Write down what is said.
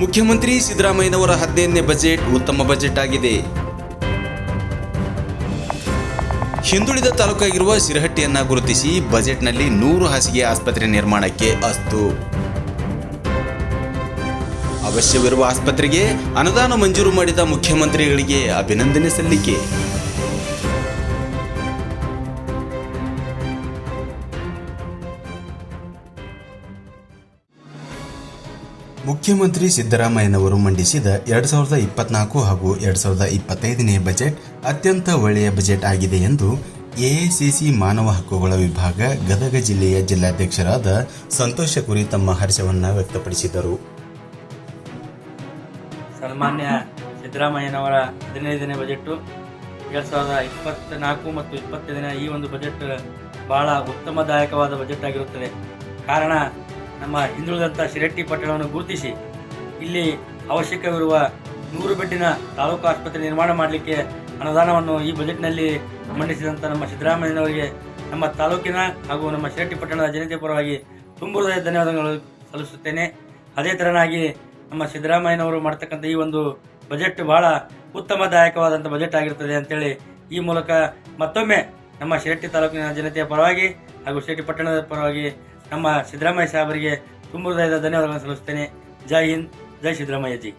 ಮುಖ್ಯಮಂತ್ರಿ ಸಿದ್ದರಾಮಯ್ಯನವರ ಹದಿನೈದನೇ ಬಜೆಟ್ ಉತ್ತಮ ಬಜೆಟ್ ಆಗಿದೆ. ಹಿಂದುಳಿದ ತಾಲೂಕಾಗಿರುವ ಸಿರಹಟ್ಟಿಯನ್ನ ಗುರುತಿಸಿ ಬಜೆಟ್ನಲ್ಲಿ ನೂರು ಹಾಸಿಗೆ ಆಸ್ಪತ್ರೆ ನಿರ್ಮಾಣಕ್ಕೆ ಅಸ್ತು. ಅವಶ್ಯವಿರುವ ಆಸ್ಪತ್ರೆಗೆ ಅನುದಾನ ಮಂಜೂರು ಮಾಡಿದ ಮುಖ್ಯಮಂತ್ರಿಗಳಿಗೆ ಅಭಿನಂದನೆ ಸಲ್ಲಿಕೆ. ಮುಖ್ಯಮಂತ್ರಿ ಸಿದ್ದರಾಮಯ್ಯನವರು ಮಂಡಿಸಿದ ಎರಡ್ ಸಾವಿರದ ಇಪ್ಪತ್ನಾಲ್ಕು ಹಾಗೂ ಎರಡ್ ಸಾವಿರದ ಇಪ್ಪತ್ತೈದನೇ ಬಜೆಟ್ ಅತ್ಯಂತ ಒಳ್ಳೆಯ ಬಜೆಟ್ ಆಗಿದೆ ಎಂದು ಎಐಸಿಸಿ ಮಾನವ ಹಕ್ಕುಗಳ ವಿಭಾಗ, ಗದಗ ಜಿಲ್ಲೆಯ ಜಿಲ್ಲಾಧ್ಯಕ್ಷರಾದ ಸಂತೋಷ ಕುರಿ ತಮ್ಮ ಹರ್ಷವನ್ನು ವ್ಯಕ್ತಪಡಿಸಿದರು. ಸನ್ಮಾನ್ಯ ಸಿದ್ದರಾಮಯ್ಯನವರ ಹದಿನೈದನೇ ಬಜೆಟ್ಟು ಎರಡು ಸಾವಿರದ ಇಪ್ಪತ್ನಾಲ್ಕು ಮತ್ತು ಇಪ್ಪತ್ತೈದನೇ ಈ ಒಂದು ಬಜೆಟ್ ಬಹಳ ಉತ್ತಮದಾಯಕವಾದ ಬಜೆಟ್ ಆಗಿರುತ್ತದೆ. ಕಾರಣ ನಮ್ಮ ಹಿಂದುಳಿದಂಥ ಶಿರಟ್ಟಿ ಪಟ್ಟಣವನ್ನು ಗುರುತಿಸಿ, ಇಲ್ಲಿ ಅವಶ್ಯಕವಿರುವ ನೂರು ಬೆಡ್ಡಿನ ತಾಲೂಕು ಆಸ್ಪತ್ರೆ ನಿರ್ಮಾಣ ಮಾಡಲಿಕ್ಕೆ ಅನುದಾನವನ್ನು ಈ ಬಜೆಟ್ನಲ್ಲಿ ಮಂಡಿಸಿದಂಥ ನಮ್ಮ ಸಿದ್ದರಾಮಯ್ಯನವರಿಗೆ, ನಮ್ಮ ತಾಲೂಕಿನ ಹಾಗೂ ನಮ್ಮ ಶಿರಟ್ಟಿ ಪಟ್ಟಣದ ಜನತೆ ಪರವಾಗಿ ತುಂಬ ಧನ್ಯವಾದಗಳು ಸಲ್ಲಿಸುತ್ತೇನೆ. ಅದೇ ಥರನಾಗಿ ನಮ್ಮ ಸಿದ್ದರಾಮಯ್ಯನವರು ಮಾಡ್ತಕ್ಕಂಥ ಈ ಒಂದು ಬಜೆಟ್ ಬಹಳ ಉತ್ತಮದಾಯಕವಾದಂಥ ಬಜೆಟ್ ಆಗಿರ್ತದೆ ಅಂತೇಳಿ ಈ ಮೂಲಕ ಮತ್ತೊಮ್ಮೆ ನಮ್ಮ ಶಿರಟ್ಟಿ ತಾಲೂಕಿನ ಜನತೆಯ ಪರವಾಗಿ ಹಾಗೂ ಶಿರಟ್ಟಿ ಪಟ್ಟಣದ ಪರವಾಗಿ ನಮ್ಮ ಸಿದ್ದರಾಮಯ್ಯ ಸಾಹೇಬರಿಗೆ ತುಂಬ ಹೃದಯದ ಧನ್ಯವಾದಗಳನ್ನು ಸಲ್ಲಿಸ್ತೇನೆ. ಜೈ ಹಿಂದ್ ಜೈ ಸಿದ್ದರಾಮಯ್ಯ ಜಿ